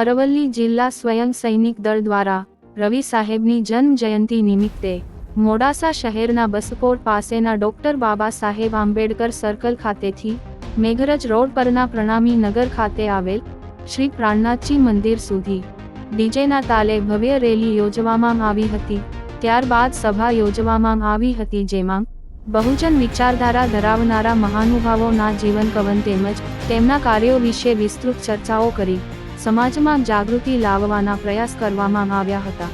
અરવલ્લી જિલ્લા સ્વયં સૈનિક દળ દ્વારા રવિ સાહેબની જન્મ જયંતિ નિમિત્તે મોડાસા શહેરના બસપોર પાસેના ડોક્ટર બાબા સાહેબ આંબેડકર સર્કલ ખાતેથી મેઘરજ રોડ પરના પ્રણામી નગર ખાતે આવેલ શ્રી પ્રાણનાથજી મંદિર સુધી ડીજેના તાલે ભવ્ય રેલી યોજવામાં આવી હતી. ત્યારબાદ સભા યોજવામાં આવી હતી જેમાં બહુજન વિચારધારા ધરાવનારા મહાનુભાવોના જીવન કવન તેમજ તેમના કાર્યો વિશે વિસ્તૃત ચર્ચાઓ કરી. સમાજમાં જાગૃતિ લાવવાના પ્રયાસ કરવામાં આવ્યા હતા.